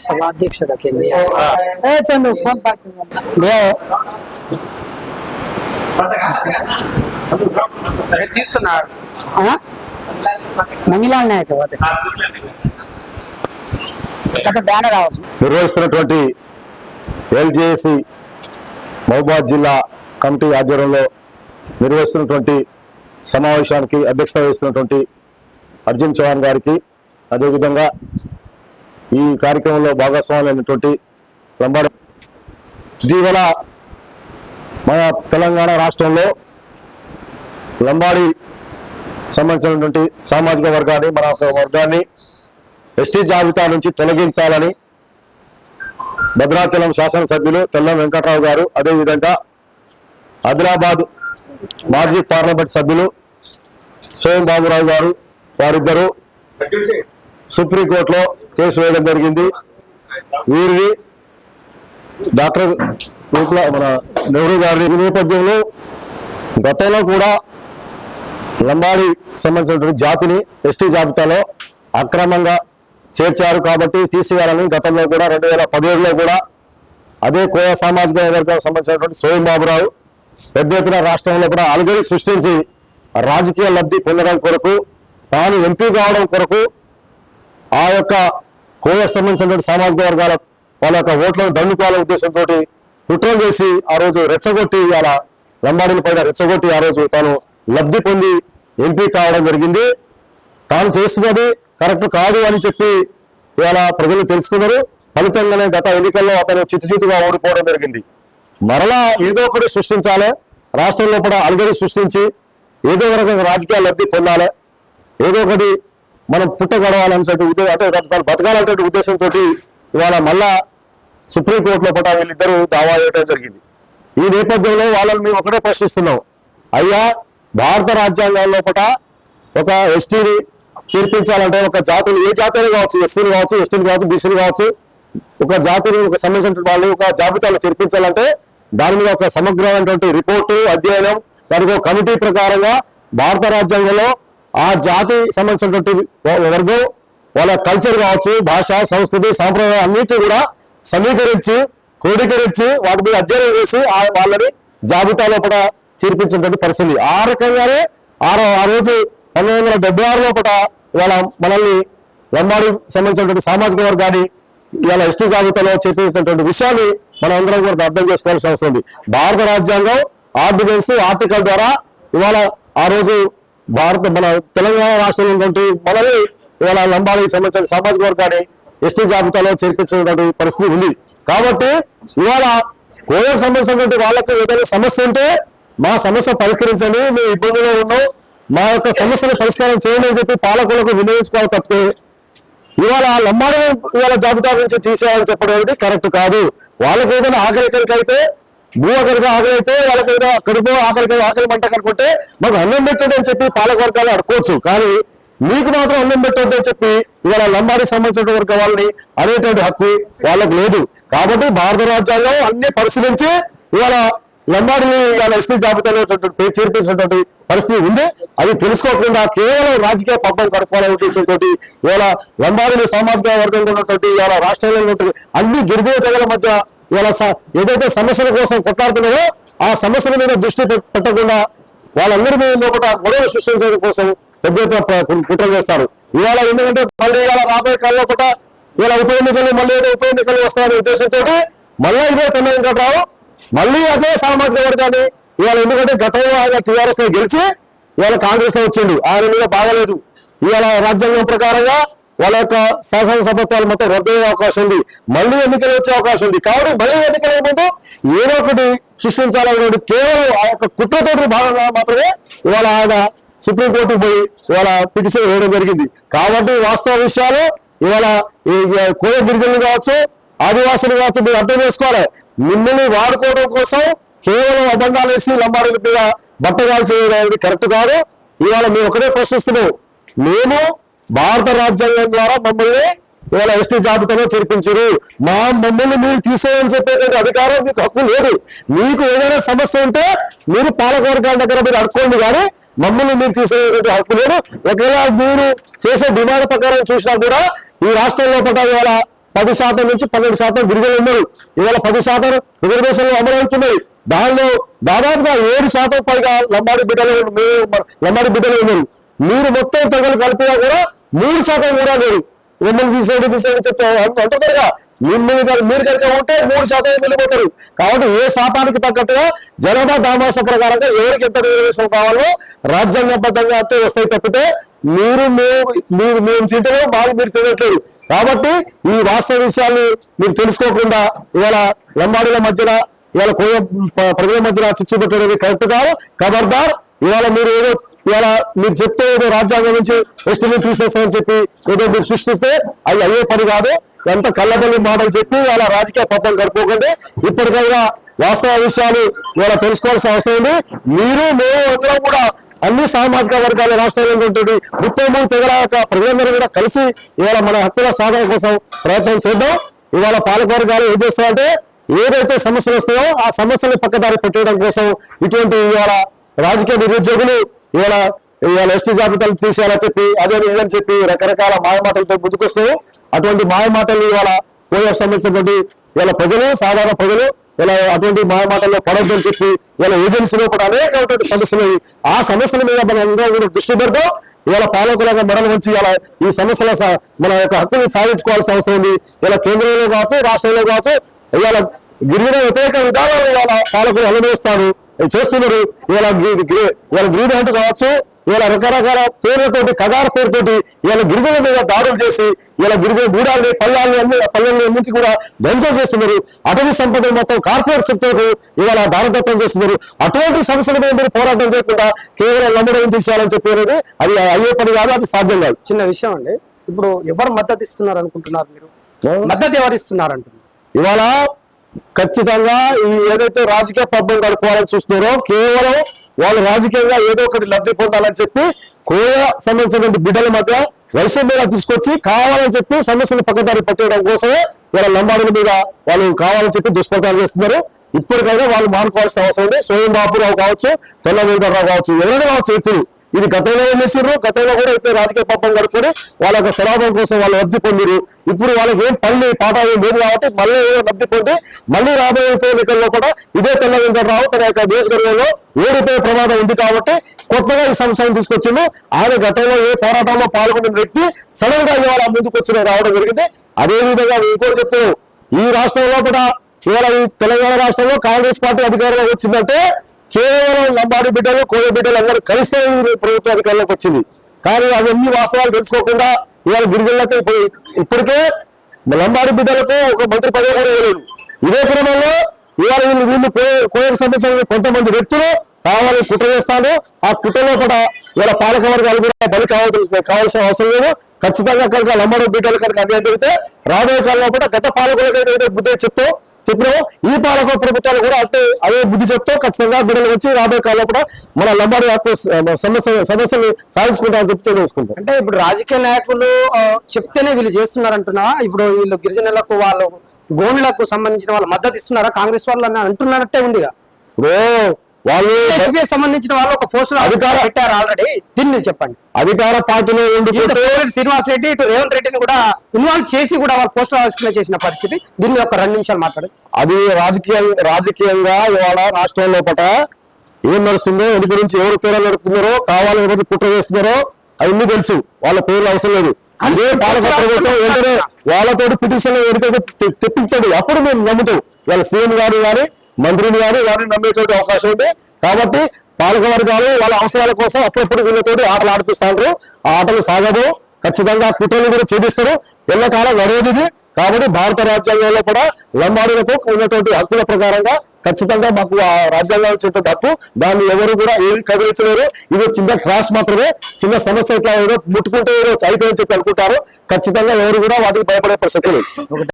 ಸಭಾಧ್ಯಕ್ಷರ ಕೇಂದ್ರೀಯ ಚಂದ್ರು ಫೋನ್ మంగిలాల నాయక నిర్వహిస్తున్నటువంటి ఎల్జేసి మహబాద్ జిల్లా కమిటీ ఆధ్వర్యంలో నిర్వహిస్తున్నటువంటి సమావేశానికి అధ్యక్షత వహిస్తున్నటువంటి అర్జున్ చౌహాన్ గారికి అదేవిధంగా ఈ కార్యక్రమంలో భాగస్వాములైనటువంటి లంబాడ ఇటీవల మన తెలంగాణ రాష్ట్రంలో లంబాడి సంబంధించినటువంటి సామాజిక వర్గాన్ని మన వర్గాన్ని ఎస్టీ జాబితా నుంచి తొలగించాలని భద్రాచలం శాసనసభ్యులు తెల్లం వెంకట్రావు గారు అదేవిధంగా ఆదిలాబాద్ మాజీ పార్లమెంట్ సభ్యులు స్వయం బాబురావు గారు వారిద్దరూ సుప్రీంకోర్టులో కేసు వేయడం జరిగింది. వీరిని డాక్టర్ మన నెహ్రూ గారి నేపథ్యంలో గతంలో కూడా లంబాడి సంబంధించినటువంటి జాతిని ఎస్టీ జాబితాలో అక్రమంగా చేర్చారు కాబట్టి తీసివేయాలని గతంలో కూడా రెండు వేల పదిహేడులో కూడా అదే కోయ సామాజిక వర్గానికి సంబంధించినటువంటి సోయం బాబురావు పెద్ద ఎత్తున రాష్ట్రంలో కూడా అలజడి సృష్టించి రాజకీయ లబ్ధి పొందడం కొరకు తాను ఎంపీ కావడం కొరకు ఆ యొక్క కోయకు సంబంధించినటువంటి సామాజిక వర్గాల వాళ్ళ యొక్క ఓట్లను దండుకోవాలనే ఉద్దేశంతో కుట్రలు చేసి ఆ రోజు రెచ్చగొట్టి అలా లంబాడీల పైన రెచ్చగొట్టి ఆ రోజు తాను లబ్ధి పొంది ఎంపీ కావడం జరిగింది. తాను చేస్తున్నది కరెక్ట్ కాదు అని చెప్పి ఇవాళ ప్రజలు తెలుసుకున్నారు. ఫలితంగానే గత ఎన్నికల్లో అతను చిత్తుచిత్తుగా ఓడిపోవడం జరిగింది. మరలా ఏదో ఒకటి సృష్టించాలి. రాష్ట్రంలో కూడా అలజడి సృష్టించి ఏదో ఒక రకంగా రాజకీయ లబ్ధి పొందాలి. ఏదో ఒకటి మనం పుట్టగడవాలనేటువంటి ఉద్దేశం అంటే తను బతకాలంటే ఉద్దేశంతో ఇవాళ మళ్ళా సుప్రీంకోర్టులో పట వీళ్ళిద్దరూ దావా చేయడం జరిగింది. ఈ నేపథ్యంలో వాళ్ళని మేము ఒకటే ప్రశ్నిస్తున్నాం. అయ్యా భారత రాజ్యాంగంలో పట ఒక ఎస్టీని చేర్పించాలంటే ఒక జాతులు ఏ జాతీయులు కావచ్చు? ఎస్సీలు కావచ్చు ఎస్టీలు కావచ్చు బీసీలు కావచ్చు ఒక జాతిని ఒక సంబంధించిన వాళ్ళు ఒక జాబితాలో చేర్పించాలంటే దాని మీద ఒక సమగ్రమైనటువంటి రిపోర్టు అధ్యయనం దానికి ఒక కమిటీ ప్రకారంగా భారత రాజ్యాంగంలో ఆ జాతి సంబంధించినటువంటి వర్గం వాళ్ళ కల్చర్ కావచ్చు భాష సంస్కృతి సాంప్రదాయం అన్నిటి కూడా సమీకరించి క్రోడీకరించి వాటి మీద అధ్యయనం చేసి ఆ వాళ్ళని జాబితా లోపల చేర్పించినటువంటి పరిస్థితి. ఆ రకంగానే ఆ ఆ రోజు పంతొమ్మిది వందల డెబ్బై ఆరు లోపల ఇవాళ మనల్ని లంబాడి సంబంధించినటువంటి సామాజిక వర్గాన్ని ఇవాళ ఎస్టీ జాబితాలో చెప్పినటువంటి విషయాన్ని మనం అందరం కూడా అర్థం చేసుకోవాల్సిన అవసరం ఉంది. భారత రాజ్యాంగం ఆర్డినెన్స్ ఆర్టికల్ ద్వారా ఇవాళ ఆ రోజు భారత మన తెలంగాణ రాష్ట్రంలో ఉన్నటువంటి మనల్ని ఇవాళ లంబాడికి సంబంధించిన సామాజిక వర్గాన్ని ఎస్టీ జాబితాలో చేర్పించినటువంటి పరిస్థితి ఉంది. కాబట్టి ఇవాళ కోవిడ్ సంబంధించినటువంటి వాళ్ళకు ఏదైనా సమస్య ఉంటే మా సమస్య పరిష్కరించండి మేము ఇబ్బందిలో ఉన్నాం. మా యొక్క సమస్యను పరిష్కారం చేయండి అని చెప్పి పాలకులకు వినియోగించుకోవాలి తప్పితే ఇవాళ లంబాడి ఇవాళ జాబితా నుంచి తీసేయాలని చెప్పడం అనేది కరెక్ట్ కాదు. వాళ్ళకి ఏదైనా ఆకలికరికి అయితే భూ అక్కడికి ఆకలి అయితే వాళ్ళకి ఏదైనా కడుపు ఆకలికి ఆకలి మంట కనుకుంటే మాకు అన్నం పెట్టండి అని చెప్పి పాలక వర్గాలు అడుకోవచ్చు కానీ మీకు మాత్రం అన్నం పెట్టొద్దు అని చెప్పి ఇవాళ లంబాడికి సంబంధించిన వర్గ వాళ్ళని అనేటువంటి హక్కు వాళ్ళకు లేదు. కాబట్టి భారత రాజ్యాంగం అన్ని పరిశీలించి ఇవాళ లంబాడిని ఇవాళ ఎస్టీ జాబితాలో ఉన్నటువంటి చేర్పించినటువంటి పరిస్థితి ఉంది. అది తెలుసుకోకుండా కేవలం రాజకీయ పబ్బం గడపాలనే ఉద్దేశంతో ఇవాళ లంబాడిని సామాజిక వర్గంలో ఉన్నటువంటి ఇవాళ రాష్ట్రంలో ఉన్నటువంటి అన్ని గిరిజన తెగల మధ్య ఇవాళ స- ఏదైతే సమస్యల కోసం కొట్లాడుతున్నారో ఆ సమస్యల మీద దృష్టి పెట్టకుండా వాళ్ళందరి మీద లోపల గొడవలు సృష్టించడం కోసం పెద్ద ఎత్తున కుట్రలు చేస్తారు. ఇవాళ ఎందుకంటే మళ్ళీ ఇవాళ రాబోయే కాలంలో కూడా ఇలా ఉప ఎన్నికలు మళ్ళీ ఏదో ఉప ఎన్నికలు వస్తాయనే ఉద్దేశంతో మళ్ళీ ఇదే తెలంగాణ రావు. మళ్ళీ అదే సామాజిక వర్గాన్ని ఇవాళ ఎందుకంటే గతంలో ఆయన టీఆర్ఎస్లో గెలిచి ఇవాళ కాంగ్రెస్లో వచ్చిండు. ఆయన మీద బాగలేదు ఇవాళ రాజ్యాంగం ప్రకారంగా వాళ్ళ యొక్క శాసనసభత్వాలు మొత్తం రద్దు అయ్యే అవకాశం ఉంది. మళ్ళీ ఎన్నికలు వచ్చే అవకాశం ఉంది. కాబట్టి మళ్ళీ ఎన్నికల ముందు ఏదో ఒకటి సృష్టించాలనేటువంటి కేవలం ఆ యొక్క కుట్రతోటి భాగంగా మాత్రమే ఇవాళ ఆయన సుప్రీంకోర్టుకు పోయి ఇవాళ పిటిషన్ వేయడం జరిగింది. కాబట్టి వాస్తవ విషయాలు ఇవాళ ఈ కోయ గిరిజనులు కావచ్చు ఆదివాసులు కావచ్చు మీరు అర్థం చేసుకోవాలి. మిమ్మల్ని వాడుకోవడం కోసం కేవలం అబంధాలు వేసి లంబాడీల మీద బట్టగాలు చేయడం అనేది కరెక్ట్ కాదు. ఇవాళ మేము ఒకటే ప్రశ్నిస్తున్నాం మేము భారత రాజ్యాంగం ద్వారా మమ్మల్ని ఇవాళ ఎస్టీ జాబితాలో చేర్పించారు. మా మమ్మల్ని మీరు తీసేయని చెప్పేటువంటి అధికారం మీకు హక్కు లేదు. మీకు ఏదైనా సమస్య ఉంటే మీరు పాలకవర్గాల దగ్గర మీరు అడుక్కోండి కానీ మమ్మల్ని మీరు తీసేటువంటి హక్కు లేదు. ఒకవేళ మీరు చేసే డిమాండ్ ప్రకారం చూసినా కూడా ఈ రాష్ట్రం లోపల ఇవాళ పది శాతం నుంచి పన్నెండు శాతం గిరిజనులు ఉన్నారు. ఇవాళ పది శాతం రిజర్వేషన్లు అమలవుతున్నాయి దానిలో దాదాపుగా ఏడు శాతం పైగా లంబాడి బిడ్డలు లంబాడి బిడ్డలు ఉన్నారు. మీరు మొత్తం తెగలు కలిపినా కూడా మూడు శాతం కూడా లేరు మిమ్మల్ని తీసేయండి తీసేయండి చెప్పి అంటున్నారుగా మిమ్మల్ని మీరు కనుక ఉంటే మూడు శాతం వెళ్ళిపోతారు కాబట్టి ఏ శాతానికి తగ్గట్టుగా జనాభా దామాస ప్రకారంగా ఎవరికి ఎంత రిజర్వేషన్ కావాలో రాజ్యాంగబద్ధంగా అంతే వస్తాయి తప్పితే మీరు మేము మీరు మేము తింటలేము మాది మీరు తినట్లేదు. కాబట్టి ఈ వాస్తవ విషయాన్ని మీరు తెలుసుకోకుండా ఇవాళ లంబాడీల మధ్యన ఇవాళ కోయ ప్రజల మధ్యన చిచ్చు పెట్టడం కరెక్ట్ కాదు. ఖబర్దార్ ఇవాళ మీరు ఏదో ఇవాళ మీరు చెప్తే ఏదో రాజ్యాంగం నుంచి ఎస్టిమేట్ తీసేస్తామని చెప్పి ఏదో మీరు సృష్టిస్తే అది అయ్యే పని కాదు. ఎంత కళ్ళబల్లి మాటలు చెప్పి ఇవాళ రాజకీయ పబ్బం గడుపుకోకండి. ఇప్పటికైనా వాస్తవ విషయాలు ఇవాళ తెలుసుకోవాల్సిన అవసరం ఉంది. మీరు మేము అందరం కూడా అన్ని సామాజిక వర్గాల రాష్ట్రంలో ఉంటుంది ముప్పై మూడు తెగల యొక్క ప్రజలందరూ కూడా కలిసి ఇవాళ మన హక్కుల సాధన కోసం ప్రయత్నం చేద్దాం. ఇవాళ పాలకవర్గాలు ఏం చేస్తారంటే ఏదైతే సమస్యలు వస్తాయో ఆ సమస్యలు పక్కదారి పెట్టడం కోసం ఇటువంటి ఇవాళ రాజకీయ నిరుద్యోగులు ఇవాళ ఇవాళ ఎస్టీ జాబితాలు తీసేయాలని చెప్పి అదే ఇదని చెప్పి రకరకాల మాయమాటలతో ముందుకొస్తారు అటువంటి మాయమాటలు ఇవాళ పోయే సంబంధించినటువంటి ఇవాళ ప్రజలు సాధారణ ప్రజలు ఇలా అటువంటి మాయమాటల్లో పడొద్దని చెప్పి ఇలా ఏజెన్సీలో కూడా అనేకటువంటి సమస్యలు ఆ సమస్యల మీద మనం అందరూ కూడా దృష్టి పెడతాం ఇవాళ పాలకులుగా మెడలు వంచి ఇలా ఈ సమస్యల మన యొక్క హక్కుని సాధించుకోవాల్సిన అవసరం ఉంది. ఇలా కేంద్రంలో కావచ్చు రాష్ట్రంలో కావచ్చు ఇవాళ గిరిజన వ్యతిరేక విధానాలు ఇవాళ పాలకులు అనుభవిస్తారు చేస్తున్నారు. ఇవాళ ఇవాళ గ్రీన్ హంట్ కావచ్చు ఇవాళ రకరకాల పేర్లతోటి కగార పేరుతోటి ఇవాళ గిరిజనుల మీద దాడులు చేసి ఇవాళ గిరిజన గూడాలని పల్లెల్ని అన్ని పల్లెల్ని అన్నింటి కూడా ధ్వంసం చేస్తున్నారు. అటవీ సంపద మొత్తం కార్పొరేట్ సెక్టర్ ఇవాళ దారదత్తం చేస్తున్నారు. అటువంటి సమస్యల మీద మీరు పోరాటం చేయకుండా కేవలం నమ్మడం తీసేయాలని చెప్పేది అది అయ్యే పని కాదు అది సాధ్యం కాదు. చిన్న విషయం అండి. ఇప్పుడు ఎవరు మద్దతు ఇస్తున్నారు అనుకుంటున్నారు మీరు? మద్దతు ఎవరు ఇస్తున్నారు అంటున్నారు? ఇవాళ ఖచ్చితంగా ఈ ఏదైతే రాజకీయ పబ్బం గడపాలని చూస్తున్నారో కేవలం వాళ్ళు రాజకీయంగా ఏదో ఒకటి లబ్ధి పొందాలని చెప్పి కోయ సంబంధించినటువంటి బిడ్డల మధ్య వైశ్యం మీద తీసుకొచ్చి కావాలని చెప్పి సమస్యలు పక్కదారి పట్టేయడం కోసమే ఇలా లంబాడుల మీద వాళ్ళు కావాలని చెప్పి దుష్ప్రచారం చేస్తున్నారు. ఇప్పటికైనా వాళ్ళు మానుకోవాల్సిన అవసరం ఉంది. స్వయం బాపురావు కావచ్చు తెల్ల వెంకటరావు కావచ్చు ఎవరైనా కావచ్చు వ్యక్తులు. ఇది గతంలో ఏం చేసిర్రు? గతంలో కూడా అయితే రాజకీయ పాపం గడుపుకొని వాళ్ళ యొక్క స్వలాభం కోసం వాళ్ళు లబ్ధి పొందిరు ఇప్పుడు వాళ్ళకి ఏం పని పాట ఏం లేదు కాబట్టి మళ్ళీ ఏదో లబ్ధి పొంది మళ్ళీ రాబోయే ఉప ఎన్నికల్లో కూడా ఇదే తెల్ల వెంకటరావు తన యొక్క నియోజకవర్గంలో ఓడిపోయే ప్రమాదం ఉంది కాబట్టి కొత్తగా ఈ సంశయం తీసుకొచ్చిండు. ఆయన గతంలో ఏ పోరాటంలో పాల్గొన్న వ్యక్తి సడన్గా ఇవాళ ముందుకు వచ్చిన రావడం జరిగింది. అదే విధంగా ఇంకోటి చెప్తున్నాం ఈ రాష్ట్రంలో కూడా ఇవాళ ఈ తెలంగాణ రాష్ట్రంలో కాంగ్రెస్ పార్టీ అధికారంలో వచ్చిందంటే కేవలం లంబాడి బిడ్డలు కోయ బిడ్డలు అందరూ కలిస్తే ప్రభుత్వం ప్రభుత్వ అధికారంలోకి వచ్చింది. కానీ అవన్నీ వాస్తవాలు తెలుసుకోకుండా ఇవాళ గిరిజనులకు ఇప్పటికే లంబాడి బిడ్డలకు ఒక మంత్రి పదవి కూడా ఇవ్వలేదు. ఇదే క్రమంలో ఇవాళ వీళ్ళు వీళ్ళు కోయకు సంబంధించిన కొంతమంది వ్యక్తులు కావాలని కుట్ర చేస్తాను ఆ కుట్రలో కూడా ఇవాళ పాలక వర్గాలు కూడా బలి కావాల్సిన కావాల్సిన అవసరం లేదు. ఖచ్చితంగా కనుక లంబాడి బిడ్డలు కనుక అన్యాయం జరిగితే రాబోయే కాలంలో కూడా గత పాలకులకు ఏదైతే బుద్ధి చెప్తూ చెప్పినాము. ఈ పాలక ప్రభుత్వాలు కూడా అంటే అదే బుద్ధి చెప్తూ ఖచ్చితంగా బిడ్డలు వచ్చి రాబోయే కాలంలో కూడా మన లంబాడి హక్కు సమస్య సమస్యలు సాధించుకుంటామని చెప్పి తెలియజేసుకుంటాం అంటే ఇప్పుడు రాజకీయ నాయకులు చెప్తేనే వీళ్ళు చేస్తున్నారు అంటున్నా ఇప్పుడు వీళ్ళు గిరిజనులకు వాళ్ళు గోండ్లకు సంబంధించిన వాళ్ళు మద్దతు ఇస్తున్నారా? కాంగ్రెస్ వాళ్ళు అని అంటున్నట్టే ఉందిగా. ఇప్పుడు వాళ్ళు సంబంధించిన వాళ్ళు ఒక పోస్టర్ అధికార- పెట్టారు ఆల్రెడీ దీన్ని చెప్పండి. అధికార పార్టీలో ఉండుకుంటూ శ్రీనివాస్ రెడ్డి ఇటు రేవంత్ రెడ్డిని కూడా ఇన్వాల్వ్ చేసి కూడా వాళ్ళు పోస్టర్ ఆవిష్కరణ చేసిన పరిస్థితి. దీన్ని ఒక రెండు నిమిషాలు మాట్లాడు. అది రాజకీయ రాజకీయంగా ఇవాళ రాష్ట్రం లోపల ఏం నడుస్తుందో ఎన్ని గురించి ఎవరు తీరా నడుపుతున్నారో కావాలని ఎవరు కుట్ర చేస్తున్నారో అవన్నీ తెలుసు. వాళ్ళ పేర్లు అవసరం లేదు. అదే పాలక ప్రభుత్వం వెంటనే వాళ్ళతోటి పిటిషన్ తె- తెప్పించండి. అప్పుడు మేము నమ్ముతాం. వాళ్ళ సీఎం గారు కానీ మంత్రిని కానీ వారిని నమ్మేటువంటి అవకాశం ఉంది. కాబట్టి పాలక వర్గాలు వాళ్ళ అవసరాల కోసం అప్పుడప్పుడు వీళ్ళతోటి ఆటలు ఆడిపిస్తారు ఆ ఆటలు సాగదు. ఖచ్చితంగా కుట్రలు కూడా ఛేదిస్తారు ఎల్లకాలం నడవదు ఇది కాబట్టి భారత రాజ్యాంగంలో కూడా లంబాడీలకు ఉన్నటువంటి హక్కుల ప్రకారంగా ఖచ్చితంగా మాకు ఆ రాజ్యాంగం ఇచ్చేటువంటి హక్కు. దాన్ని ఎవరు కూడా ఏమి కదిలించలేరు. ఇది చిన్న క్రాష్ మాత్రమే. చిన్న సమస్య ఇట్లా ఏదో ముట్టుకుంటే ఏదో అయితే అని చెప్పి అనుకుంటారు. ఖచ్చితంగా ఎవరు కూడా వాటికి భయపడే ప్రసక్తి లేదు.